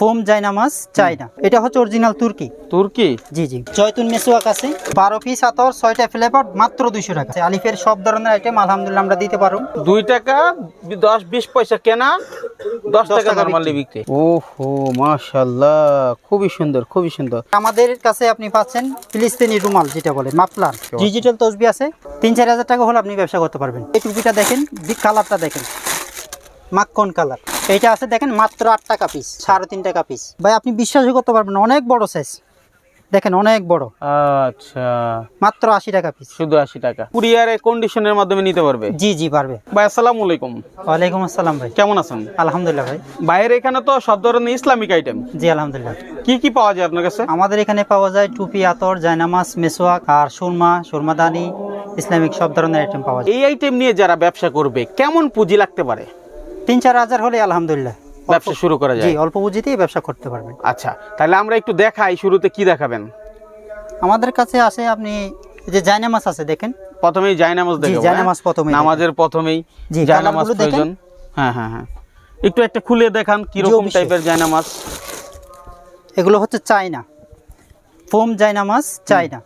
Foam জায়নামাজ চাইনা এটা হচ্ছে অরিজিনাল তুর্কি। তুর্কি? জি জি। জয়তুন মেসোয়াক আছে বারো পিস আতর ছয়টা ফ্লেভার মাত্র দুইশো টাকা। আলিফের সব ধরনের আইটেম আলহামদুলিল্লাহ আমরা দিতে পারব। দুই টাকা দশ বিশ পয়সা কেনা দশ টাকা নর্মালি বিক্রি। ওহো মাশাল্লাহ খুবই সুন্দর খুবই সুন্দর। আমাদের কাছে আপনি পাচ্ছেন ফিলিস্তিনি রুমাল যেটা বলে মাফলার। ডিজিটাল তসবি আছে তিন চার হাজার টাকা হলে আপনি ব্যবসা করতে পারবেন। এই টুপিটা দেখেন কালারটা দেখেন। মাখন কালার এইটা আছে দেখেন মাত্র আট টাকা পিস সাড়ে তিন টাকা পিস ভাই আপনি বিশ্বাসই করতে পারবেন অনেক বড় সাইজ দেখেন অনেক বড়। আচ্ছা। মাত্র আশি টাকা পিস শুধু আশি টাকা। কুরিয়ারে কন্ডিশনের মাধ্যমে নিতে পারবে? জি জি পারবে। ভাই আসসালামু আলাইকুম। ওয়ালাইকুম আসসালাম ভাই। কেমন আছেন? আলহামদুলিল্লাহ ভাই। বাইরে এখানে তো সব ধরনের ইসলামিক আইটেম জি আলহামদুলিল্লাহ। কি কি পাওয়া যায় আপনার কাছে? আমাদের এখানে পাওয়া যায় টুপি আতর জায়নামাজ মেসোয়াক আর সুরমা সুরমাদানি ইসলামিক সব ধরনের আইটেম পাওয়া যায়। এই আইটেম নিয়ে যারা ব্যবসা করবে কেমন পুঁজি লাগতে পারে? তিন চার হাজার হলে আলহামদুলিল্লাহ। ব্যবসা শুরু করা জি যায় অল্প পুঁজিতেই ব্যবসা করতে পারবেন। আচ্ছা তাহলে আমরা একটু দেখাই শুরুতে কি দেখাবেন? আমাদের কাছে আছে আপনি যে জায়নামাজ আছে দেখেন। প্রথমেই জায়নামাজ জি দেখাবো জায়নামাজ হ্যাঁ? প্রথমে নামাজের প্রথমেই জায়নামাজ প্রয়োজন। হ্যাঁ হ্যাঁ হ্যাঁ। একটু একটা খুলে দেখান কীরকম। টাইপের জায়নামাজ এগুলো হচ্ছে চায়না। ফোম জায়নামাজ চায়না।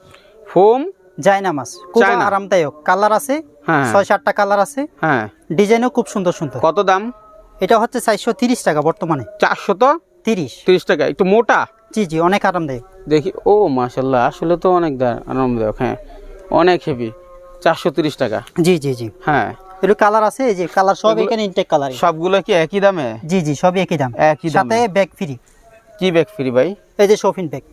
ফোম জায়নামাজ খুব আরামদায়ক। কালার আছে হ্যাঁ। ছয় সাতটা কালার আছে। হ্যাঁ। ডিজাইনও খুব সুন্দর সুন্দর। কত দাম? এটা হচ্ছে চারশো তিরিশ টাকা বর্তমানে। চারশো তো? তিরিশ। তিরিশ টাকা। একটু মোটা? জি জি অনেক আরামদায়ক। দেখি। ও মাশাল্লাহ আসলে তো অনেক আরামদায়ক হ্যাঁ। অনেক হেভি চারশো তিরিশ টাকা। জি জি জি। হ্যাঁ। এর কালার আছে এই যে কালার সব এখানে ইনটেক কালার সবগুলো কি একই দামে? জি জি সবই একই দাম। একই দামে। সাথে ব্যাগ ফ্রি কি ব্যাগ ফ্রি ভাই? এই যে শপিং ব্যাগ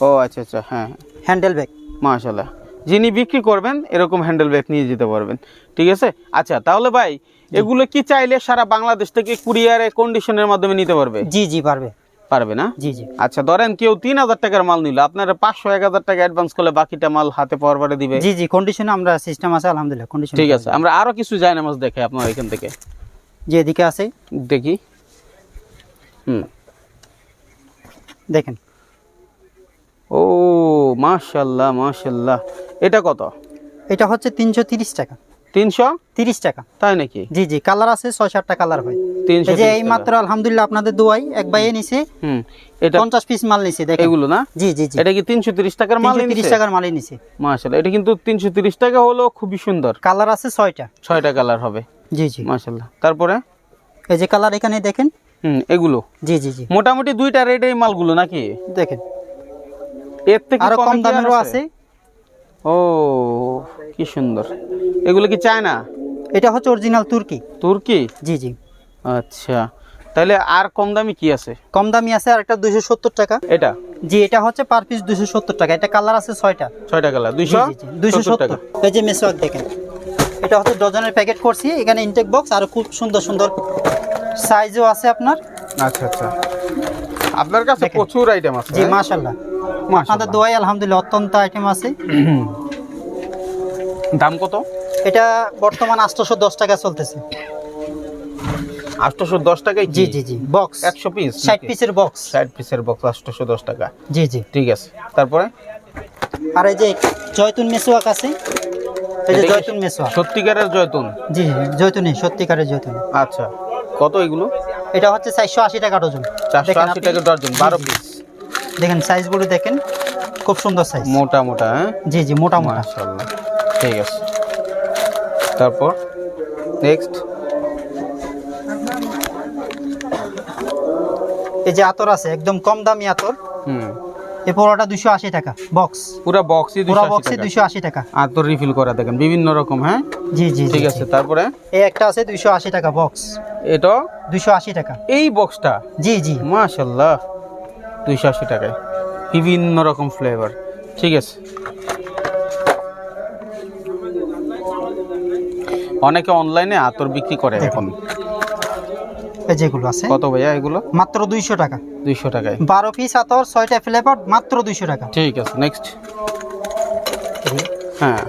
ও আচ্ছা আচ্ছা হ্যাঁ। হ্যান্ডেল ব্যাগ মাশাল্লাহ যিনি বিক্রি করবেন এরকম হ্যান্ডেল ব্যাগ নিয়ে যেতে পারবেন। ঠিক আছে? আচ্ছা তাহলে ভাই এগুলো কি চাইলে সারা বাংলাদেশ থেকে কুরিয়ারে কন্ডিশনের মাধ্যমে নিতে পারবে? জি জি পারবে। পারবে না? জি জি। আচ্ছা ধরেন কেউ তিন হাজার টাকার মাল নিল আপনারা পাঁচশো এক হাজার টাকা অ্যাডভান্স করলে বাকিটা মাল হাতে পাওয়ার পরে দিবে? জি জি কন্ডিশনে আমরা সিস্টেম আছে আলহামদুলিল্লাহ কন্ডিশন ঠিক আছে আমরা আরও কিছু জায়নামাজ দেখে আপনার এখান থেকে। যে এদিকে আছে। দেখি। হুম। দেখেন ও মাশাল্লাহ মাশাল্লাহ। এটা কত? এটা হচ্ছে তিনশো তিরিশ টাকা। তিনশো? তিরিশ টাকা। তাই নাকি? জি জি কালার আছে ছয় সাতটা কালার হয়। যে এই মাত্র আলহামদুলিল্লাহ আপনাদের দোয়াই এক বাইয়ে নিছে। এটা পঞ্চাশ পিস মাল নিছে দেখেন। এগুলো না? জি জি জি। এটা কি তিনশো তিরিশ টাকার মাল তিরিশ টাকার মালই নিছে। মাশাল্লাহ এটা কিন্তু তিনশো তিরিশ টাকা হলো খুবই সুন্দর। কালার আছে ছয়টা। ছয়টা কালার হবে। জি জি। মাশাল্লাহ তারপরে? এই যে কালার এখানে দেখেন। হুম এগুলো। জি জি জি। মোটামুটি দুইটা রেট এই মালগুলো নাকি? দেখেন। এর থেকে আরও কম দামেরও আছে? ও কি সুন্দর। এগুলো কি চায় না এটা হচ্ছে অরিজিনাল তুর্কি। তুর্কি? জি জি। আচ্ছা। তাহলে আর কম দামি কি আছে? কম দামি আছে আর একটা দুইশো সত্তর টাকা। এটা? জি এটা হচ্ছে পার পিস দুইশো সত্তর টাকা। এটা কালার আছে ছয়টা। ছয়টা কালার দুইশো? দুইশো সত্তর। এই যে মেসওয়াক দেখেন। এটা হচ্ছে ডজনের প্যাকেট করছি। এখানে ইনটেক বক্স আর খুব সুন্দর সুন্দর সাইজও আছে আপনার। আচ্ছা আচ্ছা। আপনার কাছে প্রচুর আইটেম আছে জি হ্যাঁ? মাশাআল্লাহ। আপনাদের দোয়াই আলহামদুলিল্লাহ অত্যন্ত আইটেম আছে। দাম কত? এটা বর্তমান আটশোশো দশ টাকা চলতেছে। আটশোশো দশ টাকায় জি জি জি বক্স একশো পিস ষাট পিসের বক্স ষাট পিসের বক্স আটশোশো দশ টাকা। জি জি। ঠিক আছে। তারপরে? আর এই যে জয়তুন মেসোয়াক আছে এই যে জয়তুন মেসোয়াক। সত্যিকারের জয়তুন? জি জি জয়তুনি সত্যিকারের জয়তুন। আচ্ছা। কত এগুলো? এটা হচ্ছে চারশো আশি টাকা ডজন চারশো আশি টাকা ডজন বারো। পিস দেখেন সাইজগুলো দেখেন খুব সুন্দর সাইজ মোটা মোটা হ্যাঁ? জি জি মোটা মোটা। মাশাআল্লাহ। ঠিক আছে। তারপর নেক্সট এই যে আতর আছে একদম কম দামি আতর। হুম। এই পুরোটা দুশো আশি টাকা বক্স পুরো বক্সই পুরো দুশো বক্সে আশি দুশো আশি টাকা। আতর রিফিল করা দেখেন বিভিন্ন রকম হ্যাঁ? জি জি ঠিক আছে। তারপরে? এই একটা আছে দুইশো আশি টাকা বক্স এটা? দুইশো আশি টাকা। এই বক্সটা জি জি। মাশাল্লাহ দুইশো আশি টাকায়। বিভিন্ন রকম ফ্লেভার ঠিক আছে? অনেকে অনলাইনে আতর বিক্রি করে এখন। এই যেগুলো আছে? কত ভাইয়া এগুলো? মাত্র দুইশো টাকা। দুইশো টাকায়। বারো পিস আতর ছয়টা ফ্লেভার মাত্র দুইশো টাকা। ঠিক আছে নেক্সট হ্যাঁ।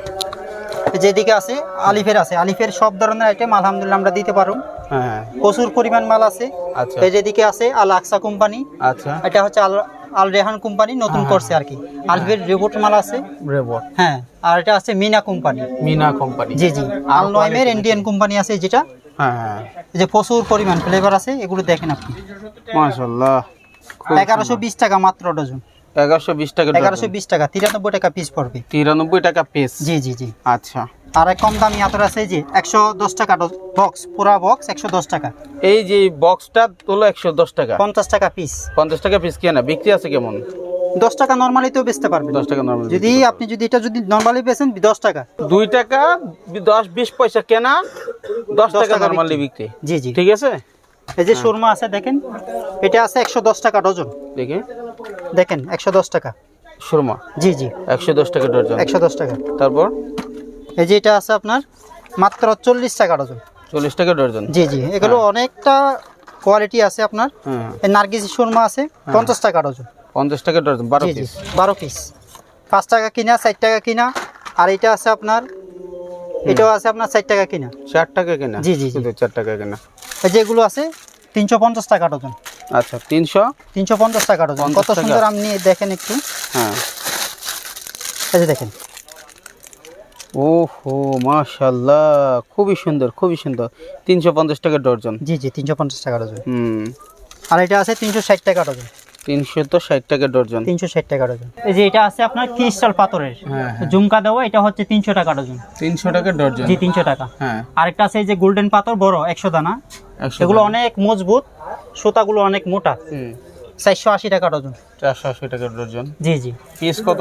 যেদিকে আছে আলিফের আছে। আলিফের সব ধরনের আইটেম আলহামদুলিল্লাহ আমরা দিতে পারো। হ্যাঁ। প্রচুর পরিমাণ মাল আছে। আচ্ছা। এই যেদিকে আছে আল আকসা কোম্পানি। আচ্ছা। এটা হচ্ছে আল আল রেহান কোম্পানি নতুন হ্যাঁ, করছে আর কি আলফের রিবোট মাল আছে। রেবট হ্যাঁ আর এটা আছে মিনা কোম্পানি। Mina company. জি জি। আল নয়মের ইন্ডিয়ান কোম্পানি আছে যেটা। হ্যাঁ হ্যাঁ। এই যে প্রচুর পরিমাণ ফ্লেভার আছে এগুলো দেখেন আপনি। মাশাল্লাহ খুব এগারোশো বিশ টাকা মাত্র ডজন। এগারোশো বিশ টাকা এগারোশো বিশ টাকা তিরানব্বই টাকা পিস পড়বে। তিরানব্বই টাকা পিস জি জি জি। আচ্ছা। আর কম দামি আতর আছে যে একশো দশ টাকা বক্স পুরা বক্স একশো দশ টাকা। এই যে বক্সটা হলো একশো দশ টাকা। পঞ্চাশ টাকা পিস পঞ্চাশ টাকা পিস কেনা বিক্রি আছে কেমন? দশ টাকা নর্মালি তো বেচতে পারবেন। দশ টাকা নর্মাল যদি আপনি যদি এটা যদি নর্মালি বেচেন দশ টাকা। দুই টাকা দশ বিশ পয়সা কেনা দশ টাকা নর্মালি। বিক্রি। জি জি। ঠিক আছে? এই যে সুরমা আছে দেখেন এটা আছে একশো দশ টাকা ডজন। দেখি। দেখেন একশো দশ টাকা। সুরমা জি জি। একশো দশ টাকা ডজন। একশো দশ টাকা। তারপর? এই যে এটা আছে আপনার মাত্র চল্লিশ টাকা ডজন। চল্লিশ টাকা ডজন। জি জি। এগুলো অনেকটা কোয়ালিটি আছে আপনার। হ্যাঁ এই নার্গিসি সুরমা আছে পঞ্চাশ টাকা ডজন। পঞ্চাশ টাকা ডজন বারো পিস বারো পিস পাঁচ টাকা কিনা ষাট টাকা কিনা। আর এটা আছে আপনার এটাও আছে আপনার ষাট টাকা কিনা। চার টাকা কেনা? জি, জি, চার টাকা কেনা। এই যেগুলো আছে তিনশো পঞ্চাশ টাকা ডজন। আচ্ছা তিনশো? তিনশো পঞ্চাশ টাকা ডজন। কত সুন্দর আপনি দেখেন একটু। হ্যাঁ। এই যে দেখেন। ওহো মাশাল্লাহ খুবই সুন্দর খুবই সুন্দর। তিনশো পঞ্চাশ টাকা ডজন। জি জি তিনশো পঞ্চাশ টাকা ডজন। হুম। আর এটা আছে তিনশো ষাট টাকা ডজন। তিনশো তো ষাট টাকা ডজন। টাকা ডজন। এই যে এটা আছে আপনার ক্রিস্টাল পাথরের। হ্যাঁ ঝুমকা দেওয়া এটা হচ্ছে তিনশো টাকা ডজন। টাকা ডজন। জি তিনশো টাকা। হ্যাঁ। আরেকটা আছে এই যে গোল্ডেন পাথর বড় দানা। এগুলো অনেক মজবুত সুতাগুলো অনেক মোটা। হুম। টাকা ডজন। টাকা জি জি। পিস কত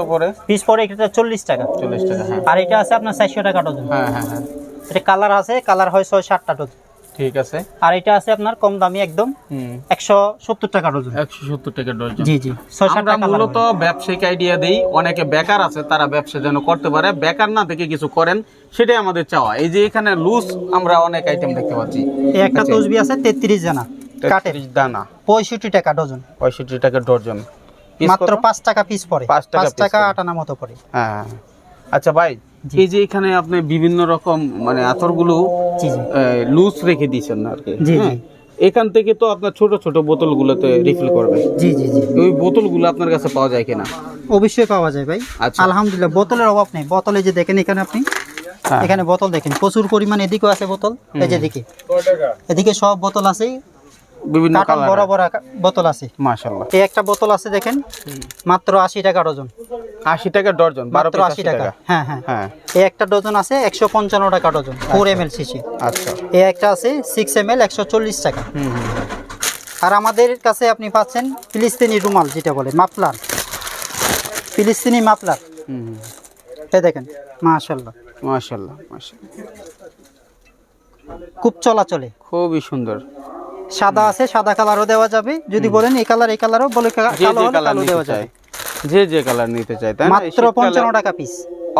এটা চল্লিশ টাকা। চল্লিশ টাকা হ্যাঁ। আর এটা আছে আপনার চারশো টাকা ডজন। হ্যাঁ হ্যাঁ হ্যাঁ। এটা কালার আছে কালার হয় ছয় সাতটা ডজন। ঠিক আছে। আর এটা আছে আপনার কম দামি একদম হুম। একশো সত্তর টাকা ডজন। একশো সত্তর টাকা ডজন। জি জি। ছয় আমরা সাতটা কালার মূলত ব্যবসায়িক আইডিয়া দেই। অনেকে বেকার আছে তারা ব্যবসা যেন করতে পারে। বেকার না থেকে কিছু করেন সেটাই আমাদের চাওয়া। এই যে এখানে লুজ আমরা অনেক আইটেম দেখতে পাচ্ছি। এই একটা। তসবি আছে তেত্রিশ জানা কাঠের। 33 দানা। পঁয়ষট্টি টাকা ডজন। পঁয়ষট্টি টাকা ডজন। মাত্র? পাঁচ টাকা পিস পড়ে। পাঁচ টাকা পাঁচ piece টাকা আটানা মতো পড়ে। হ্যাঁ হ্যাঁ। আচ্ছা ভাই। এই যে এখানে আপনি বিভিন্ন রকম মানে আতরগুলো লুজ রেখে দিয়েছেন আর কি? হ্যাঁ? এখান থেকে তো আপনার ছোট ছোট বোতলগুলোতে রিফিল করবে। জি জি জি। ওই বোতলগুলো আপনার কাছে পাওয়া যায় কিনা? অবশ্যই পাওয়া যায় ভাই। আচ্ছা। আলহামদুলিল্লাহ বোতলের অভাব নেই। বোতলে যে দেখেন এখানে আপনি হ্যাঁ। এখানে বোতল দেখেন প্রচুর পরিমাণ এদিকেও আছে বোতল। এই যে এদিকে এদিকে সব বোতল আছে বিভিন্ন কার্টন বড় বড় বোতল আছে। মাশাআল্লাহ। এই একটা বোতল আছে দেখেন মাত্র আশি টাকা ডজন। আশি টাকা ডজন বারো মাত্র পিস আশি টাকা। হ্যাঁ হ্যাঁ। হ্যাঁ। এই একটা ডজন আছে একশো পঞ্চান্ন টাকা dozen four M L CC আচ্ছা। এই একটা আছে সিক্স এম এল একশো চল্লিশ টাকা। হুম হুম। আর আমাদের কাছে আপনি পাচ্ছেন ফিলিস্তিনি রুমাল যেটা বলে মাফলার। ফিলিস্তিনি মাফলার। হুম। এই দেখেন মাশাল্লাহ মাশাআল্লাহ মাশাআল্লাহ। খুব চলাচলে। খুবই সুন্দর। সাদা আছে সাদা কালারও দেওয়া যাবে। যদি বলেন এই কালার এই কালারও বলে কালো হলে কালো দেওয়া চায় যাবে। যে যে কালার নিতে চাই তাই মাত্র শীতকালে পঞ্চান্ন টাকা পিস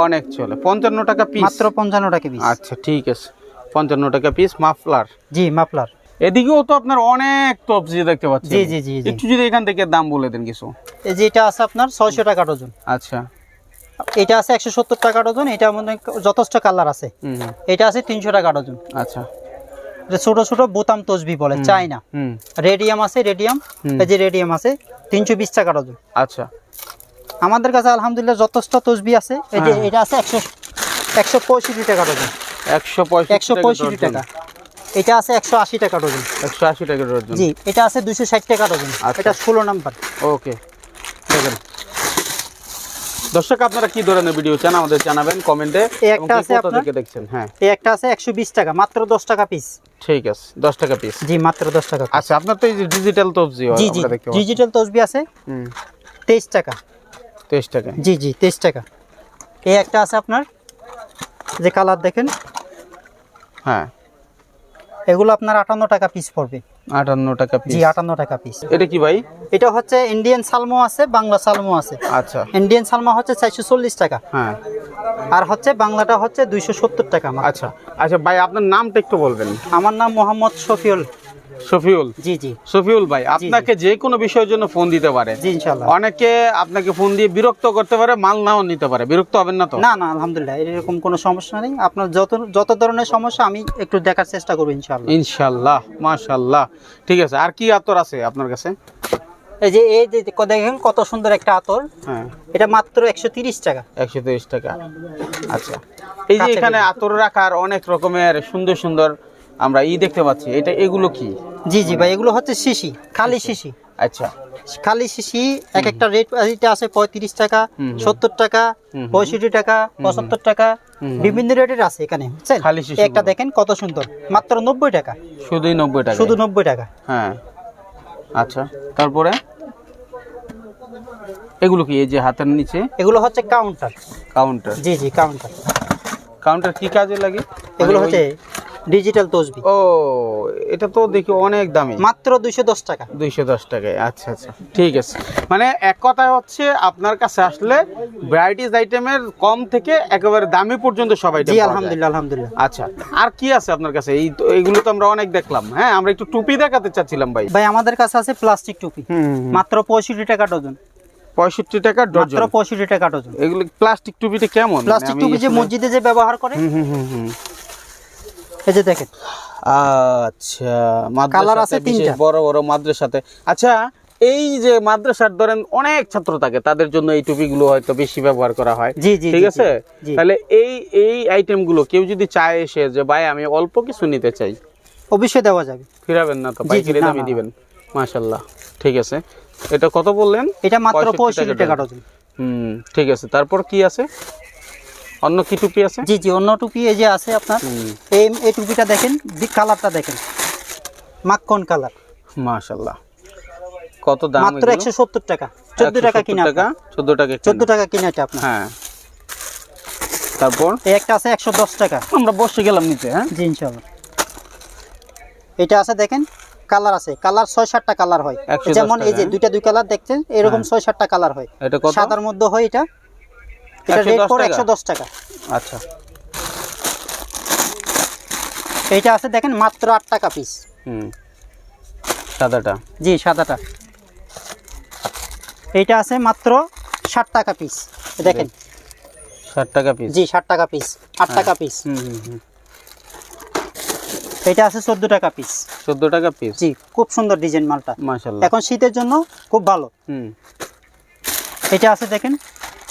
অনেক চলে। পঞ্চান্ন টাকা পিস মাত্র পঞ্চান্ন টাকা পিস আচ্ছা ঠিক আছে। পঞ্চান্ন টাকা পিস মাফলার জি মাফলার এদিকেও তো আপনার অনেক তবজি দেখতে পাচ্ছি জি, জি, জি। একটু যদি এখান থেকে দাম বলে দেন কিছু। এই যে এটা আছে আপনার ছয়শো টাকা ডজন আচ্ছা। এটা আছে একশো সত্তর টাকা ডজন এটা মনে যথেষ্ট কালার আছে। এটা আছে তিনশো টাকা ডজন আচ্ছা। ছোট ছোট বোতাম তসবি বলে হুম রেডিয়াম আছে রেডিয়াম। এই যে রেডিয়াম আছে তিনশো বিশ টাকা ডজন। আচ্ছা। আমাদের কাছে আলহামদুলিল্লাহ যথেষ্ট তসবি আছে। এই যে হ্যাঁ। এটা আছে একশো একশো পঁয়ষট্টি টাকা ডজন। একশো একশো পঁয়ষট্টি টাকা। এটা আছে একশো আশি টাকা ডজন। একশো আশি টাকা ডজন। জি এটা আছে দুশো ষাট টাকা ডজন। আচ্ছা। এটা ষোলো নাম্বার। ওকে। দেখেন। দর্শক আপনারা কি ধরনের ভিডিও চান আমাদের জানাবেন কমেন্টে একটা আছে আপনার? দেখছেন? হ্যাঁ। এই একটা আছে একশো বিশ টাকা মাত্র দশ টাকা পিস ঠিক আছে দশ টাকা পিস জি মাত্র দশ টাকা piece। আচ্ছা আপনার তো এই যে ডিজিটাল তবজি জি জি ডিজিটাল তসবি আছে। হুম। তেইশ টাকা। তেইশ টাকা। জি জি তেইশ টাকা। এই একটা আছে আপনার যে কালার দেখেন। হ্যাঁ। এগুলো আপনার আটান্ন টাকা পিস পড়বে। আটান্ন টাকা পিস জি আটান্ন টাকা পিস এটা কি ভাই? এটা হচ্ছে ইন্ডিয়ান সালমো আছে বাংলা সালমো আছে। আচ্ছা। ইন্ডিয়ান সালমা হচ্ছে চারশো চল্লিশ টাকা। হ্যাঁ। আর হচ্ছে বাংলাটা হচ্ছে দুইশো সত্তর টাকা আচ্ছা। আচ্ছা ভাই আপনার নামটা একটু বলবেন। আমার নাম মোহাম্মদ শফিউল। শফিউল? জি জি। শফিউল ভাই আপনাকে যে কোনো বিষয়ের জন্য ফোন দিতে পারে। জি অনেকে আপনাকে ফোন দিয়ে বিরক্ত করতে পারে মাল নাও নিতে পারে। বিরক্ত হবেন না তো? না না আলহামদুলিল্লাহ এরকম কোনো সমস্যা নেই। আপনার যত যত ধরনের সমস্যা আমি একটু দেখার চেষ্টা করব ইনশাল্লাহ ইনশাল্লাহ মাশাল্লাহ ঠিক আছে আর কি আতর আছে আপনার কাছে? এই যে এই যে দেখেন কত সুন্দর একটা আতর। হ্যাঁ। এটা মাত্র একশো তিরিশ টাকা। একশো তিরিশ টাকা। আচ্ছা। এই যে এখানে। আতর রাখার অনেক রকমের সুন্দর সুন্দর আমরা ই দেখতে পাচ্ছি। এটা এগুলো কি? জি জি ভাই এগুলো হচ্ছে শিশি খালি শিশি। আচ্ছা। খালি শিশি এক একটা রেট এটা আছে পঁয়ত্রিশ টাকা। সত্তর টাকা। পঁয়ষট্টি টাকা পঁচাত্তর টাকা বিভিন্ন রেটের আছে এখানে খালি শিশি একটা দেখেন কত সুন্দর মাত্র নব্বই টাকা। শুধুই নব্বই টাকা। শুধু নব্বই টাকা। হ্যাঁ। আচ্ছা তারপরে? এগুলো কি এই যে হাতের নিচে? এগুলো হচ্ছে কাউন্টার কাউন্টার জি জি কাউন্টার কাউন্টার কি কাজে লাগে? এগুলো মানে হচ্ছে ডিজিটাল তসবি ও এটা তো দেখি অনেক দামি। মাত্র দুইশো দশ টাকা। দুইশো দশ টাকায় আচ্ছা আচ্ছা ঠিক আছে। মানে এক কথায় হচ্ছে আপনার কাছে আসলে ভ্যারাইটিস আইটেমের কম থেকে একেবারে দামি পর্যন্ত সবাই জি আলহামদুলিল্লাহ আলহামদুলিল্লাহ। আচ্ছা আর কি আছে আপনার কাছে? এই তো এইগুলো তো আমরা অনেক দেখলাম। হ্যাঁ আমরা একটু টুপি দেখাতে চাচ্ছিলাম ভাই। ভাই আমাদের কাছে আছে প্লাস্টিক টুপি। মাত্র পঁয়ষট্টি টাকা ডজন। পঁয়ষট্টি টাকা মাত্র ডজন পঁয়ষট্টি টাকা ডজন। এগুলো প্লাস্টিক টুপিটা কেমন? মানে প্লাস্টিক টুপি যে মসজিদে যে ব্যবহার করে হুম হুম হুম। এই যে দেখেন। আচ্ছা কালার আছে তিনটা। বড় বড় মাদ্রাসাতে। আচ্ছা এই যে মাদ্রাসার ধরেন অনেক ছাত্র থাকে তাদের জন্য এই টুপিগুলো হয়তো বেশি ব্যবহার করা হয়। জি জি ঠিক আছে? তাহলে এই এই আইটেমগুলো কেউ যদি চায় এসে যে ভাই আমি অল্প কিছু নিতে চাই। অবশ্যই দেওয়া যাবে। ফিরাবেন না তো পাইকারি দামে দিবেন। মাশাল্লাহ ঠিক আছে। এটা কত বললেন? এটা মাত্র 65 পঁয়ষট্টি টাকা টাকা ডজন। হুম ঠিক আছে। তারপর কি আছে? অন্য কি টুপি আছে? জি জি অন্য টুপি এই যে আছে আপনার। এই এই টুপিটা দেখেন দিক কালারটা দেখেন। মাখন কালার। মাশাল্লাহ কত দাম মাত্র একশো সত্তর টাকা। চোদ্দ টাকা কিনা টাকা? চোদ্দ টাকা চোদ্দ কিনা। টাকা কিনা এটা আপনার। হ্যাঁ। তারপর? এই একটা আছে একশো দশ টাকা। আমরা বসে গেলাম নিচে হ্যাঁ? জি ইনশাল্লাহ এটা আছে দেখেন কালার আছে। কালার ছয় সাতটা কালার হয়। যেমন এই যে দুইটা দুই কালার দেখছেন এরকম হ্যাঁ। ছয় সাতটা কালার হয়। এটা কত? সাদার মধ্যে হয় এটা এটা রেট পড়ে টাকা? আচ্ছা। এইটা আছে দেখেন মাত্র আট টাকা পিস হুম। সাদাটা? জি সাদাটা। এইটা আছে মাত্র ষাট টাকা পিস দেখেন। ষাট টাকা পিস জি ষাট টাকা পিস হ্যাঁ। টাকা পিস হুম হুম হুম। এটা আছে চোদ্দ টাকা পিস চোদ্দ টাকা পিস জি খুব সুন্দর ডিজাইন মালটা। এখন শীতের জন্য খুব ভালো। হুম। এটা আছে দেখেন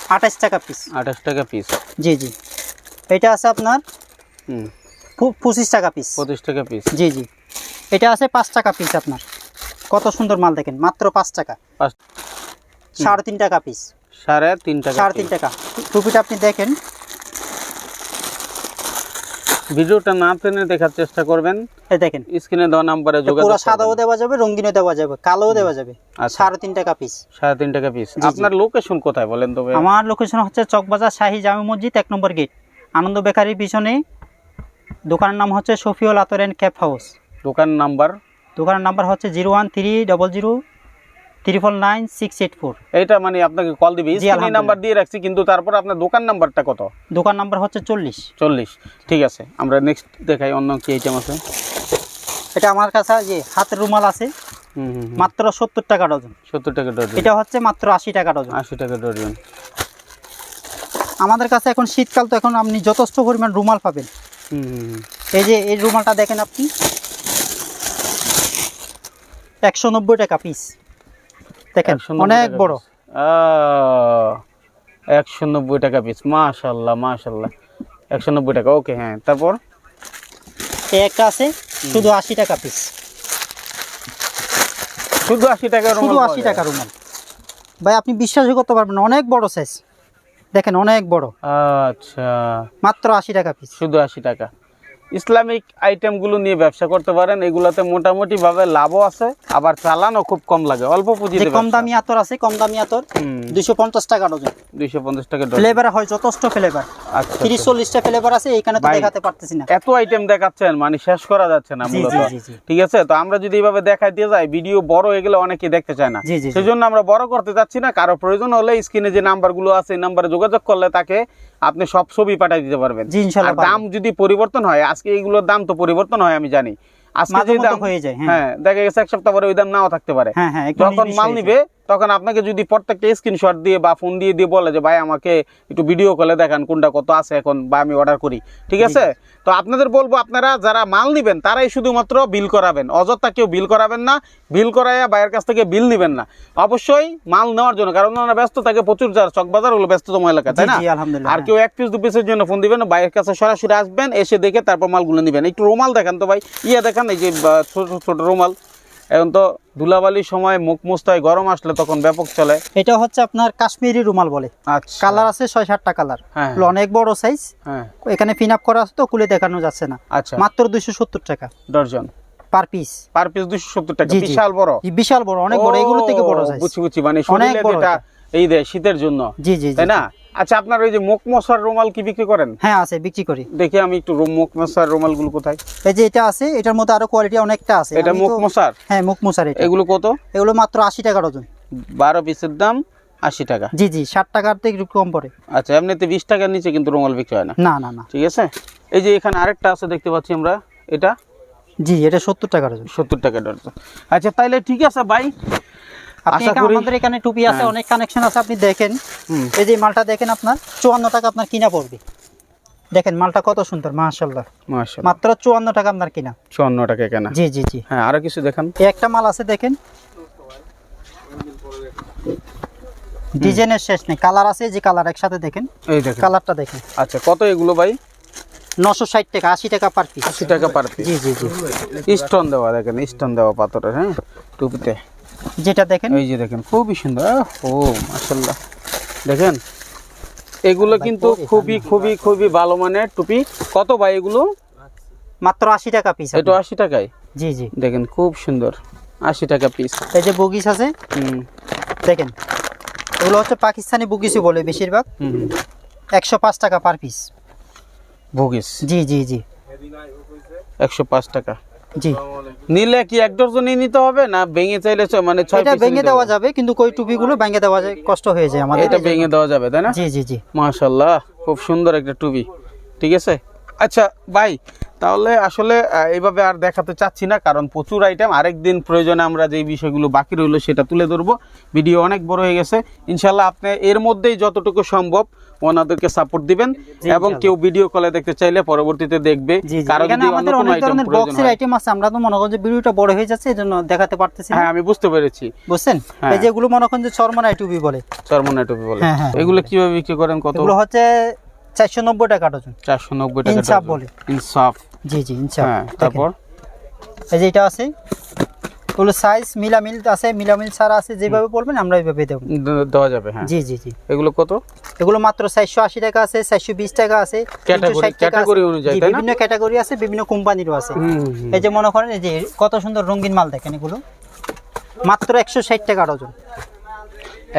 আঠাশ টাকা পিস আঠাশ টাকা পিস জি জি। এটা আছে আপনার পঁচিশ টাকা পিস পঁচিশ টাকা পিস জি জি। এটা আছে পাঁচ টাকা পিস আপনার। কত সুন্দর মাল দেখেন মাত্র পাঁচ টাকা। সাড়ে তিন টাকা পিস সাড়ে তিন টাকা সাড়ে তিন টাকা। টুপিটা আপনি দেখেন ভিডিওটা না টেনে দেখার চেষ্টা করবেন। এই দেখেন। স্ক্রিনে দেওয়া নাম্বারে যোগাযোগ পুরো সাদাও দেওয়া যাবে রঙিনও দেওয়া যাবে কালোও দেওয়া যাবে। আচ্ছা। সাড়ে তিন টাকা পিস সাড়ে তিন টাকা পিস আপনার লোকেশন কোথায় বলেন তো? আমার লোকেশন হচ্ছে চকবাজার শাহী জামে মসজিদ এক নম্বর গেট আনন্দ বেকারির পিছনে। দোকানের নাম হচ্ছে Shafiul Attar and cap house. দোকান নাম্বার? দোকানের নাম্বার হচ্ছে zero one three double zero triple nine six eight four এইটা মানে আপনাকে কল দিবে। স্ক্রিনে। নাম্বার দিয়ে রাখছি কিন্তু তারপর আপনার দোকান নাম্বারটা কত? দোকান নাম্বার হচ্ছে চল্লিশ। চল্লিশ। ঠিক আছে আমরা নেক্সট দেখাই অন্য কি আইটেম আছে। এটা আমার কাছে যে হাতের রুমাল আছে। মাত্র সত্তর টাকা ডজন সত্তর টাকা ডজন। এটা হচ্ছে মাত্র আশি টাকা ডজন আশি টাকা ডজন। আমাদের কাছে এখন শীতকাল তো এখন আপনি যথেষ্ট পরিমাণ রুমাল পাবেন। এই যে এই রুমালটা দেখেন আপনি। একশো নব্বই টাকা পিস দেখেন অনেক বড়। একশো নব্বই টাকা পিস মাশাল্লাহ মাশাল্লাহ। একশো নব্বই টাকা ওকে হ্যাঁ তারপর? একটা আছে শুধু আশি টাকা পিস শুধু আশি টাকা শুধু আশি টাকা রুমাল। ভাই আপনি বিশ্বাসই করতে পারবেন অনেক বড় সাইজ দেখেন অনেক বড়। আচ্ছা। মাত্র আশি টাকা পিস শুধু আশি টাকা। ইসলামিক আইটেমগুলো নিয়ে ব্যবসা করতে পারেন। এগুলাতে মোটামুটি ভাবে লাভও আছে আবার চালানও খুব কম লাগে। অল্প যে পুঁজিতে কম দামি আতর আছে কম দামি আতর দুইশো পঞ্চাশ টাকা ডজন। দুইশো পঞ্চাশ টাকা। ফ্লেভার হয় যথেষ্ট ফ্লেভার। আচ্ছা তিরিশ আচ্ছা। চল্লিশটা ফ্লেভার আছে এইখানে তো দেখাতে পারতেছি না। এত আইটেম দেখাচ্ছেন মানে শেষ করা যাচ্ছে না মূলত। ঠিক আছে? তো আমরা যদি এইভাবে দেখাই দিয়ে যাই ভিডিও বড় হয়ে গেলে অনেকে দেখতে চায় না। সেজন্য আমরা বড় করতে চাচ্ছি না কারও প্রয়োজন হলে স্ক্রিনে যে নাম্বারগুলো আছে এই নাম্বারে যোগাযোগ করলে তাকে আপনি সব ছবি পাঠিয়ে দিতে পারবেন। আর দাম যদি পরিবর্তন হয় আজকে এইগুলোর দাম তো পরিবর্তন হয় আমি জানি। আজকে যদি যে দাম হয়ে যায়, হ্যাঁ। হ্যাঁ দেখা গেছে এক সপ্তাহ পরে ওই দাম নাও থাকতে পারে। হ্যাঁ হ্যাঁ যখন মাল নিবে তখন আপনাকে যদি প্রত্যেকটা স্ক্রিনশট দিয়ে বা ফোন দিয়ে দিয়ে বলে যে ভাই আমাকে একটু ভিডিও কলে দেখান কোনটা কত আছে এখন বা আমি অর্ডার করি। ঠিক আছে? তো আপনাদের বলব আপনারা যারা মাল নিবেন তারাই শুধুমাত্র বিল করাবেন। অযথা কেউ বিল করাবেন না। বিল করাইয়া বাইরের কাছ থেকে বিল নিবেন না। অবশ্যই মাল নেওয়ার জন্য কারণ ওনারা ব্যস্ত থাকে প্রচুর যার চকবাজার হলো ব্যস্ততম এলাকা তাই না? আর হ্যাঁ। কেউ এক পিস দু পিসের জন্য ফোন দিবেন বাইরের কাছে সরাসরি আসবেন এসে দেখে তারপর মালগুলো নেবেন। একটু রুমাল দেখান তো ভাই ইয়ে দেখান এই যে ছোট ছোট রুমাল। এখন তো ধুলাবালির সময় মুখ মুস্তায় গরম আসলে তখন ব্যাপক চলে। এটা হচ্ছে আপনার কাশ্মীরি রুমাল বলে। আচ্ছা। কালার আছে ছয় সাতটা কালার। হ্যাঁ। অনেক বড় সাইজ হ্যাঁ। এখানে ফিন আপ করা আছে তো কুলে দেখানো যাচ্ছে না। আচ্ছা। মাত্র দুইশো সত্তর টাকা। Dozen per piece per piece দুশো সত্তর টাকা। জি, জি। বিশাল বড়। বিশাল বড় অনেক বড়। এগুলো থেকে বড় সাইজ বুঝছি বুঝছি। মানে শরীরে যেটা। এই দেয় শীতের জন্য। জি জি তাই না? আচ্ছা আপনার ওই যে মুখ মশার রুমাল কি বিক্রি করেন? হ্যাঁ আছে বিক্রি করি। দেখি আমি একটু মশার রুমালগুলো কোথায়? এই যে এটা আছে এটার মধ্যে আরও কোয়ালিটি অনেকটা আছে। এটা মশার? হ্যাঁ মুখ মুসার এটা। এগুলো কত? এগুলো মাত্র আশি টাকা ডজন বারো পিসের দাম আশি টাকা। জি জি ষাট টাকার থেকে একটু কম পড়ে। আচ্ছা এমনিতে বিশ টাকার নিচে কিন্তু রুমাল বিক্রি হয় না? না না না। ঠিক আছে? এই যে এখানে আরেকটা আছে দেখতে পাচ্ছি আমরা। এটা? জি এটা সত্তর টাকা ডজন সত্তর টাকা ডজন আচ্ছা তাইলে ঠিক আছে ভাই। আশা এখানে- করি- আমাদের এখানে টুপি আছে হ্যাঁ। অনেক কানেকশন আছে আপনি দেখেন। এই যে মালটা দেখেন আপনার চুয়ান্ন টাকা আপনার কিনা পড়বে। দেখেন মালটা কত সুন্দর মাশাল্লাহ মাত্র চুয়ান্ন টাকা আপনার কিনা। চুয়ান্ন টাকা কেনা। জি জি জি। হ্যাঁ আরও কিছু দেখান। একটা মাল আছে দেখেন। ডিজাইনের শেষ নেই কালার আছে যে কালার একসাথে দেখেন। এই দেখেন। কালারটা দেখেন। আচ্ছা কত এগুলো ভাই? নশো ষাট টাকা আশি টাকা পার পিস আশি টাকা পার পিস জি জি জি। স্টোন দেওয়া দেখেন স্টোন দেওয়া পাথরের হ্যাঁ টুপিতে। যেটা দেখেন। এই যে দেখেন খুবই সুন্দর। ও মাশাল্লাহ দেখেন এগুলো কিন্তু খুবই খুবই খুবই ভালো মানের টুপি। কত ভাই এগুলো? মাত্র আশি টাকা পিস এটা আশি টাকায়? জি জি। দেখেন খুব সুন্দর। আশি টাকা পিস এই যে বগিস আছে হুম। দেখেন এগুলো হচ্ছে পাকিস্তানি বুগিসই বলে বেশিরভাগ। একশো পাঁচ টাকা পার পিস ভুগিস জি জি জি। একশো পাঁচ টাকা। জি। নিলে কি এক ডজনই নিতে হবে না ভেঙে চাইলে মানে ছয় এটা ভেঙে দেওয়া যাবে কিন্তু কই টুপিগুলো ভেঙে দেওয়া যায় কষ্ট হয়ে যায় আমাদের। এটা ভেঙে দেওয়া যাবে তাই না? জি জি জি। মাশাল্লাহ খুব সুন্দর একটা টুপি ঠিক আছে? আচ্ছা ভাই তাহলে আসলে এইভাবে আর দেখাতে চাচ্ছি না কারণ প্রচুর আইটেম আরেকদিন প্রয়োজনে আমরা যে বিষয়গুলো বাকি রইল সেটা তুলে ধরবো। ভিডিও অনেক বড় হয়ে গেছে। ইনশাল্লাহ আপনি এর মধ্যেই যতটুকু সম্ভব ওনাদেরকে সাপোর্ট দিবেন এবং কেউ ভিডিও কলে দেখতে চাইলে পরবর্তীতে দেখবে আমাদের অনেক ধরনের বক্সের আইটেম আছে আমরা তো মনে যে ভিডিওটা বড় হয়ে যাচ্ছে এই জন্য দেখাতে পারতেছি না। হ্যাঁ আমি বুঝতে পেরেছি। বুঝছেন? হ্যাঁ। এই যেগুলো মনে করেন যে চরমনাই টুপি বলে। চরমনা টুপি বলে। হ্যাঁ, হ্যাঁ। এগুলো কীভাবে বিক্রি করেন কত? এগুলো হচ্ছে চারশো নব্বই টাকা ডজন চারশো নব্বই টাকা ইনসাফ বলে। ইনসাফ। জি জি ইনশাআল্লাহ হ্যাঁ তারপর? এই যে এটা আছে ওগুলো সাইজ মিলামিল আছে মিলামিল ছাড়া আছে যেভাবে বলবেন আমরা ওইভাবে দেবো। দেওয়া যাবে হ্যাঁ। জি জি জি। এগুলো কত? এগুলো মাত্র চারশো আশি টাকা আছে চারশো বিশ টাকা আছে Category- 360 টাকা আছে। category অনুযায়ী, তাই না? বিভিন্ন ক্যাটাগরি আছে বিভিন্ন কোম্পানিরও আছে। এই যে মনে করেন এই যে কত সুন্দর রঙিন মাল দেখেন এগুলো। মাত্র একশো ষাট টাকা ডজন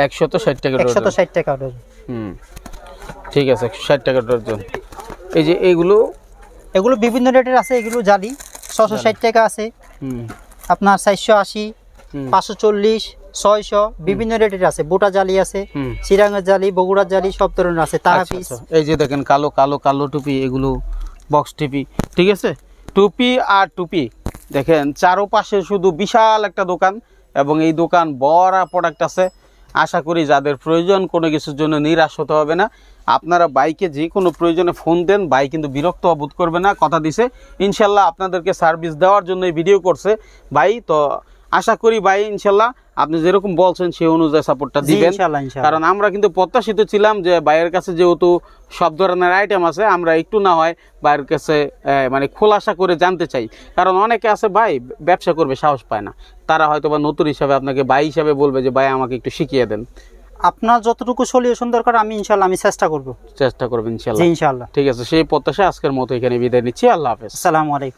একশত ষাট টাকা একশো ডজন ষাট টাকা ডজন হুম। ঠিক আছে ষাট টাকা ডজন এই যে এইগুলো এগুলো বিভিন্ন রেটের আছে এগুলো জালি। ছশো ষাট টাকা আছে। আপনার চারশো আশি পাঁচশো চল্লিশ ছয়শো বিভিন্ন রেটের আছে। বোটা জালি আছে হুম। চিরাঙের জালি বগুড়ার জালি সব ধরনের আছে। তারা আচ্ছা, পিস আচ্ছা। এই যে দেখেন কালো কালো কালো টুপি এগুলো বক্স টুপি। ঠিক আছে? টুপি আর টুপি। দেখেন চারোপাশে শুধু বিশাল একটা দোকান এবং এই দোকান বড় প্রোডাক্ট আছে। আশা করি যাদের প্রয়োজন কোনো কিছুর জন্য নিরাশ হতে হবে না। আপনারা বাইকে যে কোনো প্রয়োজনে ফোন দেন বাইক কিন্তু বিরক্ত বোধ করবে না কথা দিছে। ইনশাল্লাহ আপনাদেরকে সার্ভিস দেওয়ার জন্য এই ভিডিও করছে। ভাই তো আশা করি ভাই ইনশাল্লাহ। আপনি যেরকম বলছেন সেই অনুযায়ী সাপোর্টটা দিবেন। কারণ আমরা কিন্তু প্রত্যাশিত ছিলাম যে বাইরের কাছে যেহেতু সব ধরনের আইটেম আছে আমরা একটু না হয় বাইরের কাছে মানে খোলাসা করে জানতে চাই। কারণ অনেকে আছে ভাই ব্যবসা করবে সাহস পায় না। তারা হয়তো বা নতুন হিসাবে আপনাকে ভাই হিসাবে বলবে যে ভাই আমাকে একটু শিখিয়ে দেন। আপনার যতটুকু সলিউশন দরকার আমি ইনশাল্লাহ আমি চেষ্টা করব। চেষ্টা করবেন ইনশাআল্লাহ। ইনশাল্লাহ ইনশাল্লাহ ঠিক আছে সেই প্রত্যাশা আজকের মতো এখানে বিদায় নিচ্ছি। আল্লাহ হাফেজ। আসসালামু আলাইকুম।